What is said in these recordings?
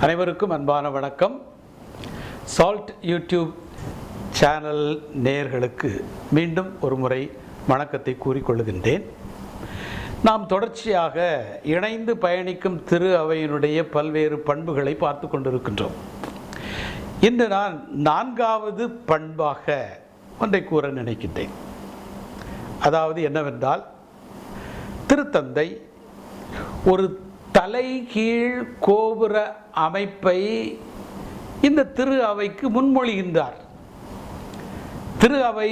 அனைவருக்கும் அன்பான வணக்கம். சால்ட் யூடியூப் சேனல் நேயர்களுக்கு மீண்டும் ஒரு முறை வணக்கத்தை கூறிக்கொள்கின்றேன். நாம் தொடர்ச்சியாக இணைந்து பயணிக்கும் திரு அவையினுடைய பல்வேறு பண்புகளை பார்த்து கொண்டிருக்கின்றோம். இன்று நான் நான்காவது பண்பாக ஒன்றை கூற நினைக்கின்றேன். அதாவது என்னவென்றால் திருத்தந்தை ஒரு தலைகீழ் கோபுர அமைப்பை இந்த திரு அவைக்கு முன்மொழிகின்றார். திரு அவை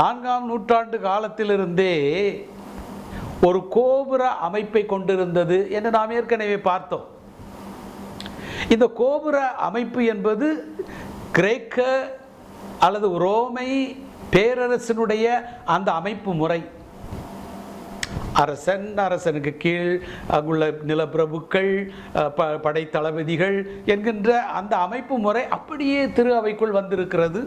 நான்காம் நூற்றாண்டு காலத்திலிருந்தே ஒரு கோபுர அமைப்பை கொண்டிருந்தது என்று நாம் ஏற்கனவே பார்த்தோம். இந்த கோபுர அமைப்பு என்பது கிரேக்க அல்லது ரோமை பேரரசினுடைய அந்த அமைப்பு முறை. அரசன் அரசனுக்கு கீழ் அங்குள்ள நிலப்பிரபுக்கள் ப படை தளபதிகள் என்கின்ற அந்த அமைப்பு முறை அப்படியே திரு அவைக்குள் வந்திருக்கிறது.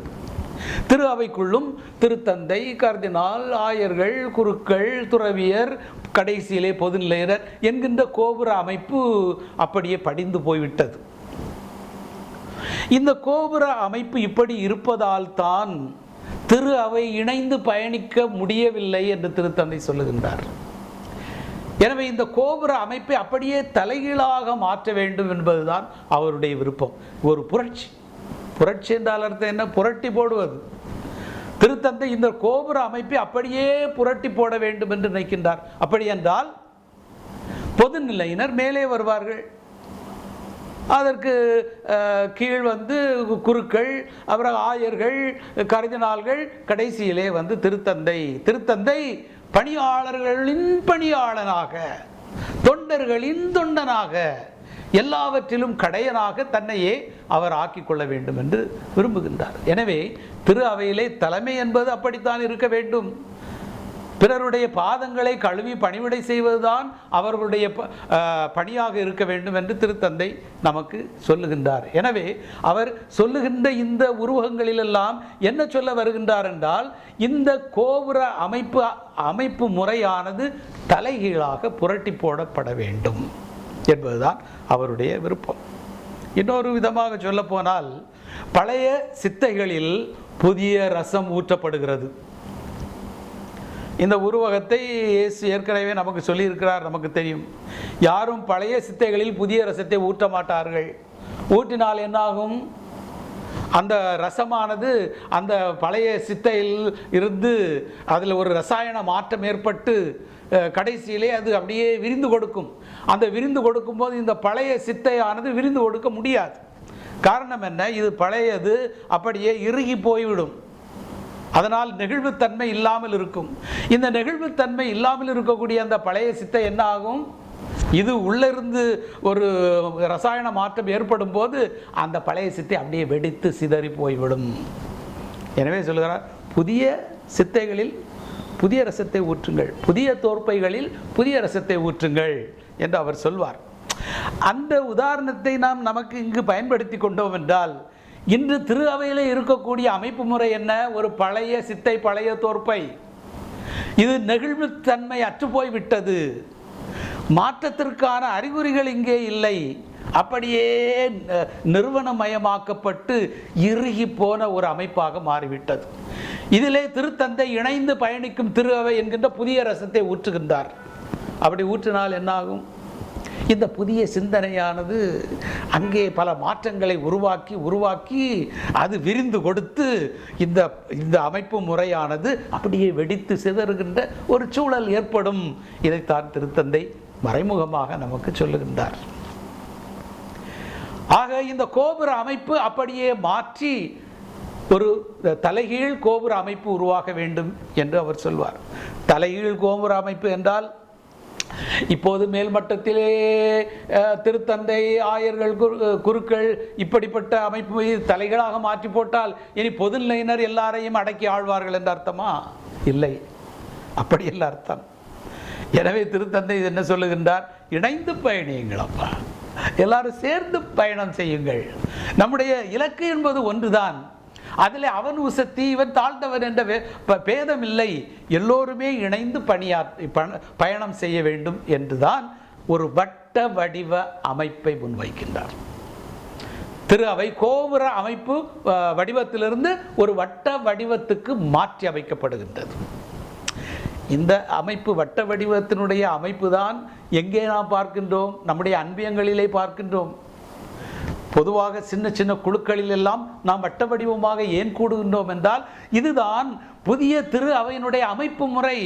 திரு அவைக்குள்ளும் திருத்தந்தை கர்தினால் ஆயர்கள் குருக்கள் துறவியர் கடைசியிலே பொதுநிலையினர் என்கின்ற கோபுர அமைப்பு அப்படியே படிந்து போய்விட்டது. இந்த கோபுர அமைப்பு இப்படி இருப்பதால் தான் திரு அவை இணைந்து பயணிக்க முடியவில்லை என்று திருத்தந்தை சொல்லுகின்றார். எனவே இந்த கோபுர அமைப்பை அப்படியே தலைகீழாக மாற்ற வேண்டும் என்பதுதான் அவருடைய விருப்பம். ஒரு புரட்சி. புரட்சி என்றால் அர்த்தம் என்ன? புரட்டி போடுவது. திருத்தந்தை இந்த கோபுர அமைப்பை அப்படியே புரட்டி போட வேண்டும் என்று நினைக்கின்றார். அப்படி என்றால் பொதுநிலையினர் மேலே வருவார்கள். அதற்கு கீழ் வந்து குருக்கள் அப்புறம் ஆயர்கள் கருதினால்கள் கடைசியிலே வந்து திருத்தந்தை. திருத்தந்தை பணியாளர்களின் பணியாளனாக தொண்டர்களின் தொண்டனாக எல்லாவற்றிலும் கடையனாக தன்னையே அவர் ஆக்கிக்கொள்ள வேண்டும் என்று விரும்புகின்றார். எனவே திரு அவையிலே தலைமை என்பது அப்படித்தான் இருக்க வேண்டும். பிறருடைய பாதங்களை கழுவி பணிவிடை செய்வதுதான் அவர்களுடைய ப- பணியாக இருக்க வேண்டும் என்று திருத்தந்தை நமக்கு சொல்லுகின்றார். எனவே அவர் சொல்லுகின்ற இந்த உருவகங்களிலெல்லாம் என்ன சொல்ல வருகின்றார் என்றால் இந்த கோபுர அமைப்பு அமைப்பு முறையானது தலைகீழாக புரட்டி போடப்பட வேண்டும் என்பதுதான் அவருடைய விருப்பம். இன்னொரு விதமாக சொல்லப்போனால் பழைய சித்தைகளில் புதிய ரசம் ஊற்றப்படுகிறது. இந்த உருவகத்தை இயேசு ஏற்கனவே நமக்கு சொல்லியிருக்கிறார் நமக்கு தெரியும். யாரும் பழைய சித்தைகளில் புதிய ரசத்தை ஊட்ட மாட்டார்கள். ஊட்டினால் என்னாகும்? அந்த ரசமானது அந்த பழைய சித்தையில் இருந்து அதில் ஒரு ரசாயன மாற்றம் ஏற்பட்டு கடைசியிலே அது அப்படியே விரிந்து கொடுக்கும். அந்த விரிந்து கொடுக்கும்போது இந்த பழைய சித்தையானது விரிந்து கொடுக்க முடியாது. காரணம் என்ன? இது பழையது அப்படியே இறுகி போய்விடும். அதனால் நெகிழ்வுத்தன்மை இல்லாமல் இருக்கும். இந்த நெகிழ்வுத்தன்மை இல்லாமல் இருக்கக்கூடிய அந்த பழைய சித்தை என்ன ஆகும்? இது உள்ளிருந்து ஒரு ரசாயன மாற்றம் ஏற்படும் போது அந்த பழைய சித்தை அப்படியே வெடித்து சிதறி போய்விடும். எனவே சொல்லுகிறார் புதிய சித்தைகளில் புதிய ரசத்தை ஊற்றுங்கள். புதிய தோற்பைகளில் புதிய ரசத்தை ஊற்றுங்கள். என்று அவர் சொல்வார். அந்த உதாரணத்தை நாம் நமக்கு இங்கு பயன்படுத்தி கொண்டோம் என்றால் இன்று திரு அவையில் இருக்கக்கூடிய அமைப்பு முறை என்ன? ஒரு பழைய சித்தை பழைய தோற்பை. இது நெகிழ்வுத்தன்மை அற்றுப்போய் விட்டது மாற்றத்திற்கான அறிகுறிகள் இங்கே இல்லை. அப்படியே நிறுவனமயமாக்கப்பட்டு இறுகி போன ஒரு அமைப்பாக மாறிவிட்டது. இதிலே திருத்தந்தை இணைந்து பயணிக்கும் திரு அவை என்கின்ற புதிய ரசத்தை ஊற்றுகின்றார். அப்படி ஊற்றினால் என்னாகும்? இந்த புதிய சிந்தனையானது அங்கே பல மாற்றங்களை உருவாக்கி உருவாக்கி அது விரிந்து கொடுத்து இந்த இந்த அமைப்பு முறையானது அப்படியே வெடித்து சிதறுகின்ற ஒரு சூழல் ஏற்படும் இதைத்தான் திருத்தந்தை மறைமுகமாக நமக்கு சொல்லுகின்றார். ஆக இந்த கோபுர அமைப்பு அப்படியே மாற்றி ஒரு தலைகீழ் கோபுர அமைப்பு உருவாக வேண்டும் என்று அவர் சொல்வார். தலைகீழ் கோபுர அமைப்பு என்றால் இப்போது மேல்மட்டத்திலே திருத்தந்தை ஆயர்கள் குரு- குருக்கள் இப்படிப்பட்ட அமைப்பு தலைகளாக மாற்றி போட்டால் இனி பொதுநிலையினர் எல்லாரையும் அடக்கி ஆழ்வார்கள் என்ற அர்த்தமா? இல்லை. அப்படி இல்லை அர்த்தம். எனவே திருத்தந்தை என்ன சொல்லுகின்றார்? இணைந்து பயணியுங்களப்பா எல்லாரும் சேர்ந்து பயணம் செய்யுங்கள். நம்முடைய இலக்கு என்பது ஒன்றுதான். அதில் அவன் உசத்தி இவன் தாழ்ந்தவன் என்ற பேதம் இல்லை எல்லோருமே இணைந்து பணியா பண- பயணம் செய்ய வேண்டும் என்றுதான் ஒரு வட்ட வடிவ அமைப்பை முன்வைக்கின்றார். திரு அவை கோபுர அமைப்பு வடிவத்திலிருந்து ஒரு வட்ட வடிவத்துக்கு மாற்றி அமைக்கப்படுகின்றது. இந்த அமைப்பு வட்ட வடிவத்தினுடைய அமைப்பு தான் எங்கே நாம் பார்க்கின்றோம்? நம்முடைய அன்பியங்களிலே பார்க்கின்றோம். பொதுவாக சின்ன சின்ன குழுக்களில் எல்லாம் நாம் வட்ட வடிவமாக ஏன் கூடுகின்றோம் என்றால் இதுதான் புதிய திரு அவையினுடைய அமைப்பு முறை.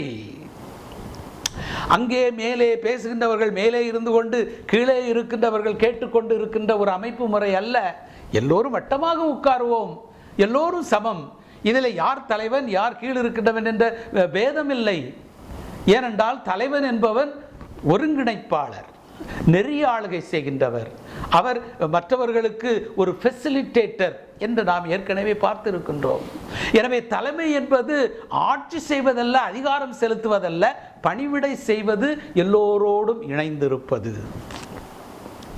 அங்கே மேலே பேசுகின்றவர்கள் மேலே இருந்து கொண்டு கீழே இருக்கின்றவர்கள் கேட்டுக்கொண்டு இருக்கின்ற ஒரு அமைப்பு முறை அல்ல. எல்லோரும் வட்டமாக உட்காருவோம். எல்லோரும் சமம். இதில் யார் தலைவன் யார் கீழ் இருக்கின்றவன் என்ற பேதமில்லை. ஏனென்றால் தலைவன் என்பவன் ஒருங்கிணைப்பாளர். நெறிய ஆளுகை செய்கின்றவர். அவர் மற்றவர்களுக்கு ஒரு ஃபெசிலிட்டேட்டர் என்று நாம் ஏற்கனவே பார்த்திருக்கின்றோம். எனவே தலைமை என்பது ஆட்சி செய்வதல்ல அதிகாரம் செலுத்துவதல்ல பணிவிடை செய்வது எல்லோரோடும் இணைந்திருப்பது.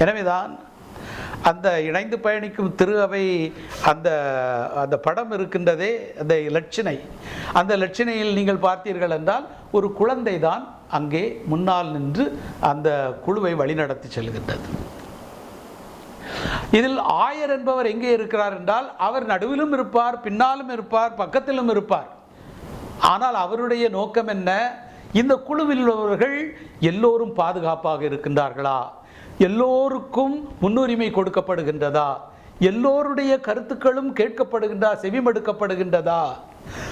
எனவேதான் அந்த இணைந்து பயணிக்கும் திரு அவை அந்த அந்த படம் இருக்கின்றதே அந்த லட்சணை அந்த லட்சணையில் நீங்கள் பார்த்தீர்கள் என்றால் ஒரு குழந்தை தான் அங்கே முன்னால் நின்று அந்த குழுவை வழிநடத்தி செல்கின்றது. இதில் ஆயர் என்பவர் எங்கே இருக்கிறார் என்றால் அவர் நடுவிலும் இருப்பார் பின்னாலும் இருப்பார் பக்கத்திலும் இருப்பார். ஆனால் அவருடைய நோக்கம் என்ன? இந்த குழுவில் உள்ளவர்கள் எல்லோரும் பாதுகாப்பாக இருக்கின்றார்களா? எல்லோருக்கும் முன்னுரிமை கொடுக்கப்படுகின்றதா? எல்லோருடைய கருத்துக்களும் கேட்கப்படுகின்றா செவிமடுக்கப்படுகின்றதா?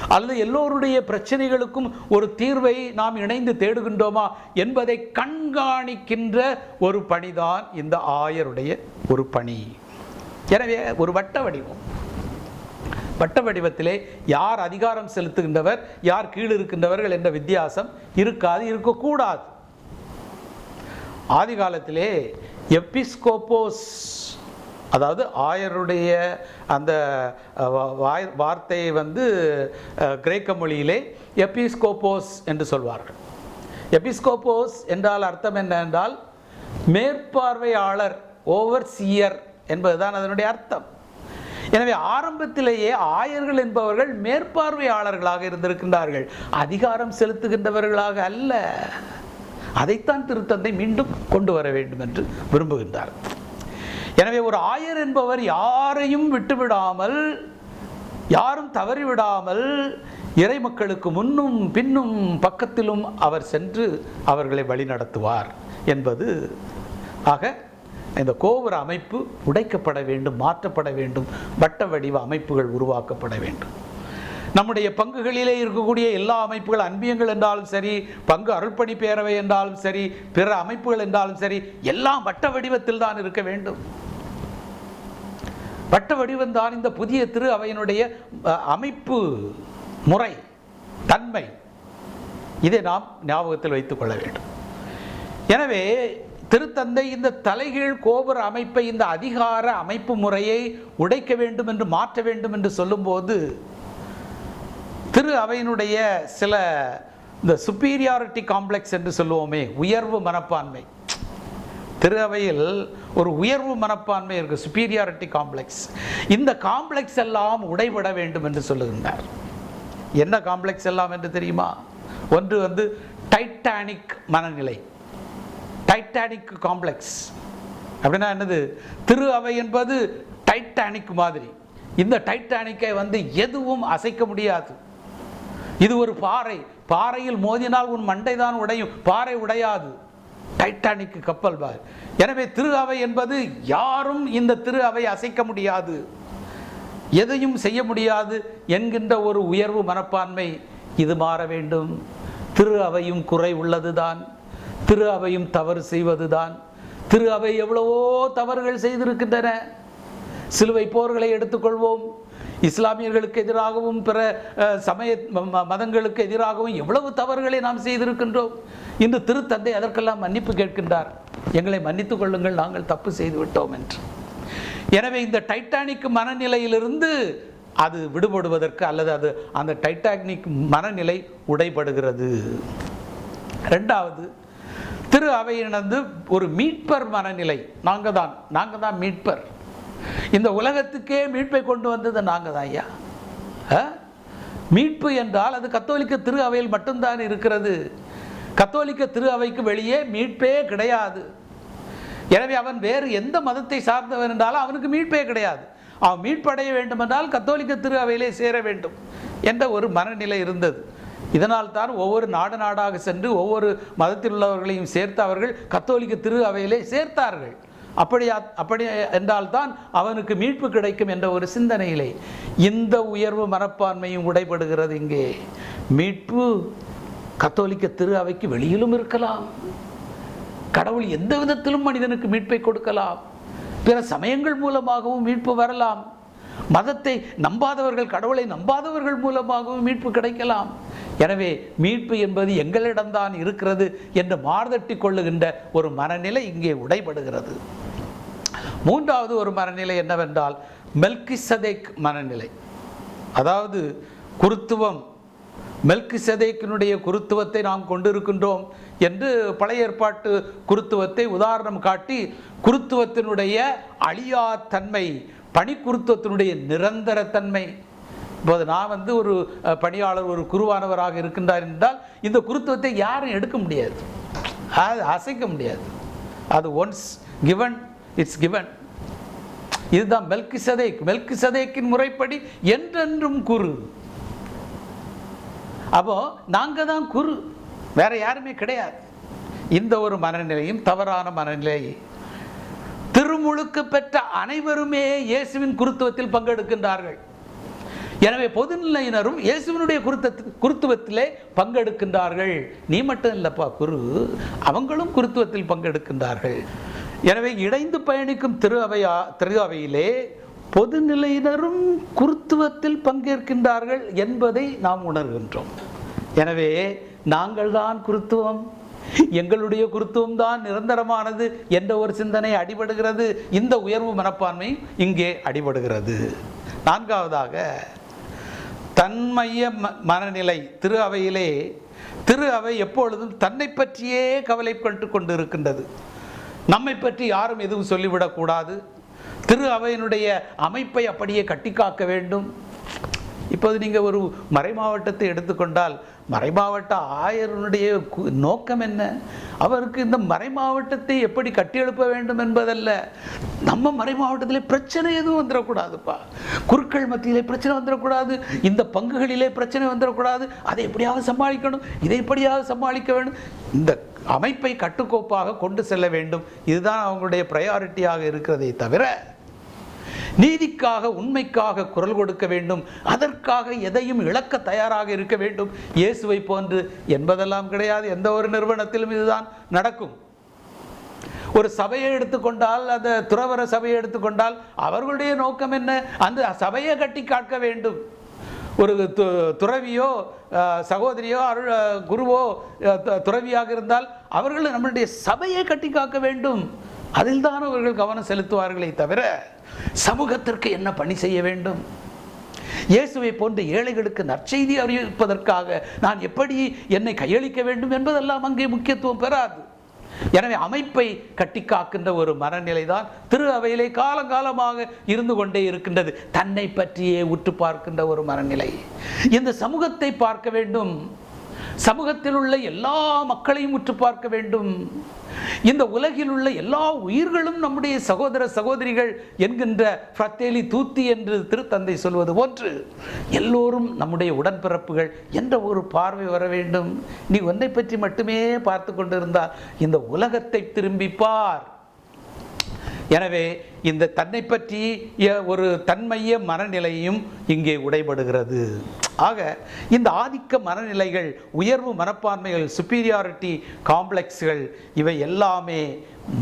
அல்லது எல்லோருடைய பிரச்சனைகளுக்கும் ஒரு தீர்வை நாம் இணைந்து தேடுகின்றோமா என்பதை கண்காணிக்கின்ற ஒரு பணிதான் இந்த ஆயருடைய ஒரு பணி. எனவே ஒரு வட்ட வடிவம். வட்ட வடிவத்திலே யார் அதிகாரம் செலுத்துகின்றவர் யார் கீழ் இருக்கின்றவர்கள் என்ற வித்தியாசம் இருக்காது இருக்கக்கூடாது. ஆதி காலத்திலே எப்பிஸ்கோப்போஸ் அதாவது ஆயருடைய அந்த வாய்- வார்த்தையை வந்து கிரேக்க மொழியிலே எபிஸ்கோபோஸ் என்று சொல்வார்கள். எபிஸ்கோப்போஸ் என்றால் அர்த்தம் என்ன என்றால் மேற்பார்வையாளர் ஓவர் சியர் என்பதுதான் அதனுடைய அர்த்தம். எனவே ஆரம்பத்திலேயே ஆயர்கள் என்பவர்கள் மேற்பார்வையாளர்களாக இருந்திருக்கின்றார்கள். அதிகாரம் செலுத்துகின்றவர்களாக அல்ல. அதைத்தான் திருத்தந்தை மீண்டும் கொண்டு வர வேண்டும் என்று விரும்புகின்றார். எனவே ஒரு ஆயர் என்பவர் யாரையும் விட்டுவிடாமல் யாரும் தவறிவிடாமல் இறை மக்களுக்கு முன்னும் பின்னும் பக்கத்திலும் அவர் சென்று அவர்களை வழிநடத்துவார் என்பது ஆக இந்த கோபுர அமைப்பு உடைக்கப்பட வேண்டும் மாற்றப்பட வேண்டும் வட்ட வடிவ அமைப்புகள் உருவாக்கப்பட வேண்டும். நம்முடைய பங்குகளிலே இருக்கக்கூடிய எல்லா அமைப்புகள் அன்பியங்கள் என்றாலும் சரி பங்கு அருள்பணி பேரவை என்றாலும் சரி பிற அமைப்புகள் என்றாலும் சரி எல்லாம் வட்ட வடிவத்தில் தான் இருக்க வேண்டும். வட்ட வடிவந்தான் இந்த புதிய திரு அவையினுடைய அமைப்பு முறை தன்மை. இதை நாம் ஞாபகத்தில் வைத்துக் கொள்ள வேண்டும். எனவே திருத்தந்தை இந்த தலைகீழ் கோபுர அமைப்பை இந்த அதிகார அமைப்பு முறையை உடைக்க வேண்டும் என்று மாற்ற வேண்டும் என்று சொல்லும்போது திரு அவையினுடைய சில இந்த சுப்பீரியாரிட்டி காம்ப்ளெக்ஸ் என்று சொல்லுவோமே உயர்வு மனப்பான்மை. திரு அவையில் ஒரு உயர்வு மனப்பான்மை இருக்கு சுப்பீரியாரிட்டி காம்ப்ளெக்ஸ் இந்த காம்ப்ளெக்ஸ் எல்லாம் உடைபட வேண்டும் என்று சொல்லுகின்றார். என்ன காம்ப்ளெக்ஸ் எல்லாம் என்று தெரியுமா? ஒன்று வந்து டைட்டானிக் மனநிலை. டைட்டானிக் காம்ப்ளெக்ஸ் அப்படின்னா என்னது? திரு அவை என்பது டைட்டானிக் மாதிரி. இந்த டைட்டானிக்கை வந்து எதுவும் அசைக்க முடியாது. இது ஒரு பாறை. பாறையில் மோதினால் உன் மண்டை தான் உடையும். பாறை உடையாது. டைட்டானிக் கப்பல் பார் எனவே திரு அவை என்பது யாரும் இந்த திரு அவை அசைக்க முடியாது. எதையும் செய்ய முடியாது என்கின்ற ஒரு உயர்வு மனப்பான்மை இது மாற வேண்டும். திரு அவையும் குறை உள்ளதுதான். திரு அவையும் தவறு செய்வதுதான். திரு அவை எவ்வளவோ தவறுகள் செய்திருக்கின்றன. சிலுவை போர்களை எடுத்துக்கொள்வோம். இஸ்லாமியர்களுக்கு எதிராகவும் பிற சமய ம- ம- மதங்களுக்கு எதிராகவும் எவ்வளவு தவறுகளை நாம் செய்திருக்கின்றோம். இன்று திருத்தந்தை அதற்கெல்லாம் மன்னிப்பு கேட்கின்றார். எங்களை மன்னித்துக் கொள்ளுங்கள் நாங்கள் தப்பு செய்து விட்டோம் என்று. எனவே இந்த டைட்டானிக் மனநிலையிலிருந்து அது விடுபடுவதற்கு அல்லது அது அந்த டைட்டானிக் மனநிலை உடைபடுகிறது. ரெண்டாவது திரு அவையினது ஒரு மீட்பர் மனநிலை. நாங்கள் தான் நாங்கள் தான் மீட்பர். இந்த உலகத்துக்கே மீட்பை கொண்டு வந்தது நாங்கள் தான் ஐயா. ஆ? மீட்பு என்றால் அது கத்தோலிக்க திரு அவையில் மட்டும்தான் இருக்கிறது. கத்தோலிக்க திரு அவைக்கு வெளியே மீட்பே கிடையாது. எனவே அவன் வேறு எந்த மதத்தை சார்ந்தவன் என்றாலும் அவனுக்கு மீட்பே கிடையாது. அவன் மீட்படைய வேண்டுமென்றால் கத்தோலிக்க திரு அவையிலே சேர வேண்டும் என்ற ஒரு மனநிலை இருந்தது. இதனால் தான் ஒவ்வொரு நாடு நாடாக சென்று ஒவ்வொரு மதத்தில் உள்ளவர்களையும் சேர்த்து அவர்கள் கத்தோலிக்க திரு அவையிலே சேர்த்தார்கள். அப்படியா அப்படி என்றால்தான் அவனுக்கு மீட்பு கிடைக்கும் என்ற ஒரு சிந்தனையிலே இந்த உயர்வு மனப்பான்மையும் உடைபடுகிறது இங்கே. மீட்பு கத்தோலிக்க திரு அவைக்கு வெளியிலும் இருக்கலாம். கடவுள் எந்த விதத்திலும் மனிதனுக்கு மீட்பை கொடுக்கலாம். பிற சமயங்கள் மூலமாகவும் மீட்பு வரலாம். மதத்தை நம்பாதவர்கள் கடவுளை நம்பாதவர்கள் மூலமாகவும் மீட்பு கிடைக்கலாம். எனவே மீட்பு என்பது எங்களிடம்தான் இருக்கிறது என்று மார்தட்டி கொள்ளுகின்ற ஒரு மனநிலை இங்கே உடைபடுகிறது. மூன்றாவது ஒரு மனநிலை என்னவென்றால் மெல்கிசதேக் மனநிலை. அதாவது குருத்துவம் மெல்கிசதேக்கினுடைய குருத்துவத்தை நாம் கொண்டிருக்கின்றோம் என்று பழைய ஏற்பாட்டு குருத்துவத்தை உதாரணம் காட்டி குருத்துவத்தினுடைய அழியா தன்மை பணிக்குருத்துவத்தினுடைய நிரந்தர தன்மை. இப்போது நான் வந்து ஒரு பணியாளர் ஒரு குருவானவராக இருக்கின்றார் என்றால் இந்த குருத்துவத்தை யாரும் எடுக்க முடியாது. அது அசைக்க முடியாது. அது ஒன்ஸ் கிவன் இட்ஸ் கிவன் இதுதான் மெல்கி சதேக் மெல்கி சதேக்கின் முறைப்படி என்றென்றும் குரு அப்போ நாங்க தான் குரு. வேற யாருமே கிடையாது. இந்த ஒரு மனநிலையும் தவறான மனநிலை திருமுழுக்கு பெற்ற அனைவருமே இயேசுவின் குருத்துவத்தில் பங்கெடுக்கின்றார்கள். எனவே பொதுநிலையினரும் இயேசுவினுடைய குருத்த குருத்துவத்திலே பங்கெடுக்கின்றார்கள். நீ மட்டும் இல்லப்பா குரு. அவங்களும் குருத்துவத்தில் பங்கெடுக்கின்றார்கள். எனவே இணைந்து பயணிக்கும் திரு அவையா திரு அவையிலே பொதுநிலையினரும் குருத்துவத்தில் பங்கேற்கின்றார்கள் என்பதை நாம் உணர்கின்றோம். எனவே நாங்கள் தான் குருத்துவம் எங்களுடைய குருத்துவம் தான் நிரந்தரமானது என்ற ஒரு சிந்தனை அடிபடுகிறது. இந்த உயர்வு மனப்பான்மை இங்கே அடிபடுகிறது. நான்காவதாக தன்மைய ம- மனநிலை திரு அவையிலே திரு அவை எப்பொழுதும் தன்னை பற்றியே கவலைப்பட்டு கொண்டு இருக்கின்றது நம்மை பற்றி யாரும் எதுவும் சொல்லிவிடக்கூடாது. திரு அவையினுடைய அமைப்பை அப்படியே கட்டிக்காக்க வேண்டும். இப்போது நீங்கள் ஒரு மறைமாவட்டத்தை எடுத்துக்கொண்டால் மறைமாவட்ட ஆயருடைய கு- நோக்கம் என்ன? அவருக்கு இந்த மறைமாவட்டத்தை எப்படி கட்டியெழுப்ப வேண்டும் என்பதல்ல. நம்ம மறைமாவட்டத்திலே பிரச்சனை எதுவும் வந்துடக்கூடாதுப்பா. குருக்கள் மத்தியிலே பிரச்சனை வந்துடக்கூடாது. இந்த பங்குகளிலே பிரச்சனை வந்துடக்கூடாது. அதை எப்படியாவது சமாளிக்கணும். இதை எப்படியாவது சமாளிக்க வேண்டும் இந்த அமைப்பை கட்டுக்கோப்பாக கொண்டு செல்ல வேண்டும். இதுதான் அவங்களுடைய ப்ரையாரிட்டியாக இருக்கிறதே தவிர நீதிக்காக உண்மைக்காக குரல் கொடுக்க வேண்டும். அதற்காக எதையும் இழக்க தயாராக இருக்க வேண்டும். இயேசுவை போன்று என்பதெல்லாம் கிடையாது. எந்த ஒரு நிறுவனத்திலும் இதுதான் நடக்கும். ஒரு சபையை எடுத்துக்கொண்டால் அந்த துறவர சபையை எடுத்துக்கொண்டால் அவர்களுடைய நோக்கம் என்ன? அந்த சபையை கட்டி காக்க வேண்டும். ஒரு து- துறவியோ சகோதரியோ அருள் குருவோ துறவியாக இருந்தால் அவர்கள் நம்மளுடைய சபையை கட்டி காக்க வேண்டும். அதில் தான் அவர்கள் கவனம் செலுத்துவார்களே தவிர சமூகத்திற்கு என்ன பணி செய்ய வேண்டும்? இயேசுவை போன்ற ஏழைகளுக்கு நற்செய்தி அறிவிப்பதற்காக நான் எப்படி என்னை கையளிக்க வேண்டும் என்பதெல்லாம் அங்கே முக்கியத்துவம் பெறாது. எனவே அமைப்பை கட்டி காக்கின்ற ஒரு மனநிலை தான் திரு அவையிலே காலங்காலமாக இருந்து கொண்டே இருக்கின்றது. தன்னை பற்றியே உற்று பார்க்கின்ற ஒரு மனநிலை. இந்த சமூகத்தை பார்க்க வேண்டும். சமூகத்தில் உள்ள எல்லா மக்களையும் உற்று பார்க்க வேண்டும். இந்த உலகில் உள்ள எல்லா உயிர்களும் நம்முடைய சகோதர சகோதரிகள் என்கின்ற ஃப்ரத்தேலி தூத்தி என்று திருத்தந்தை சொல்வது போன்று எல்லோரும் நம்முடைய உடன்பிறப்புகள் என்ற ஒரு பார்வை வர வேண்டும். நீ ஒன்றை பற்றி மட்டுமே பார்த்து கொண்டிருந்தால் இந்த உலகத்தை திரும்பிப்பார். எனவே இந்த தன்னை பற்றிய ஒரு தன்மைய மனநிலையும் இங்கே உடைபடுகிறது. ஆக இந்த ஆதிக்க மனநிலைகள் உயர்வு மனப்பான்மைகள் சுப்பீரியாரிட்டி காம்ப்ளெக்ஸ்கள் இவை எல்லாமே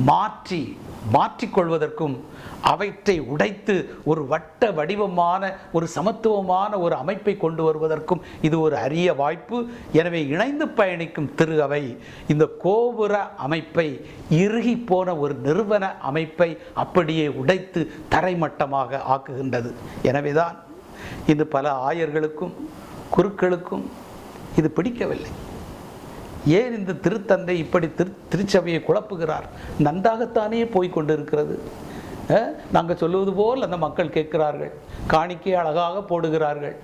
மாற்றி மாற்றிக்கொள்வதற்கும் அவற்றை உடைத்து ஒரு வட்ட வடிவமான ஒரு சமத்துவமான ஒரு அமைப்பை கொண்டு வருவதற்கும் இது ஒரு அரிய வாய்ப்பு. எனவே இணைந்து பயணிக்கும் திரு அவை இந்த கோபுர அமைப்பை இறுகி போன ஒரு நிறுவன அமைப்பை அப்படியே உடைத்து தரைமட்டமாக ஆக்குகின்றது. எனவேதான் இது பல ஆயர்களுக்கும் குருக்களுக்கும் இது பிடிக்கவில்லை. ஏன் இந்த திருத்தந்தை இப்படி திரு திருச்சபையை குழப்புகிறார்? நன்றாகத்தானே போய்கொண்டிருக்கிறது நாங்கள் சொல்லுவது போல் அந்த மக்கள் கேட்கிறார்கள். காணிக்கை அழகாக போடுகிறார்கள்.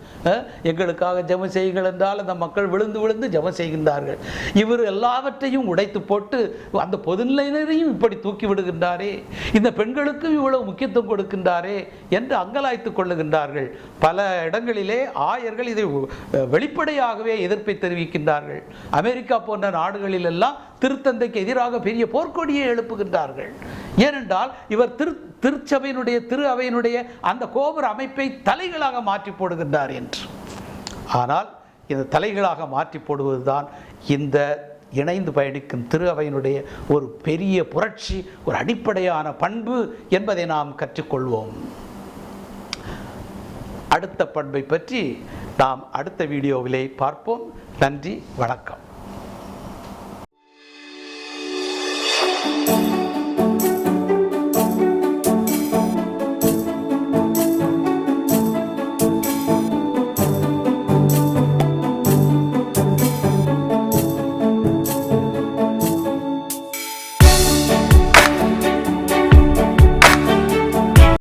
எங்களுக்காக ஜபம் செய்யுங்கள் என்றால் அந்த மக்கள் விழுந்து விழுந்து ஜபம் செய்கின்றார்கள். இவர் எல்லாவற்றையும் உடைத்து போட்டு அந்த பொதுநிலையினரையும் இப்படி தூக்கி விடுகின்றாரே. இந்த பெண்களுக்கும் இவ்வளவு முக்கியத்துவம் கொடுக்கின்றாரே என்று அங்கலாய்த்துக் கொள்ளுகின்றார்கள். பல இடங்களிலே ஆயர்கள் இதை வெளிப்படையாகவே எதிர்ப்பை தெரிவிக்கின்றார்கள். அமெரிக்கா போன்ற நாடுகளில் எல்லாம் திருத்தந்தைக்கு எதிராக பெரிய போர்க்கொடியை எழுப்புகின்றார்கள். ஏனென்றால் இவர் திரு திருச்சபையினுடைய திரு அவையினுடைய அந்த கோபுர அமைப்பை தலைகளாக மாற்றி போடுகின்றார் என்று. ஆனால் இந்த தலைகளாக மாற்றி போடுவதுதான் இந்த இணைந்து பயணிக்கும் திரு அவையினுடைய ஒரு பெரிய புரட்சி ஒரு அடிப்படையான பண்பு என்பதை நாம் கற்றுக்கொள்வோம். அடுத்த பண்பை பற்றி நாம் அடுத்த வீடியோவிலே பார்ப்போம். நன்றி வணக்கம்.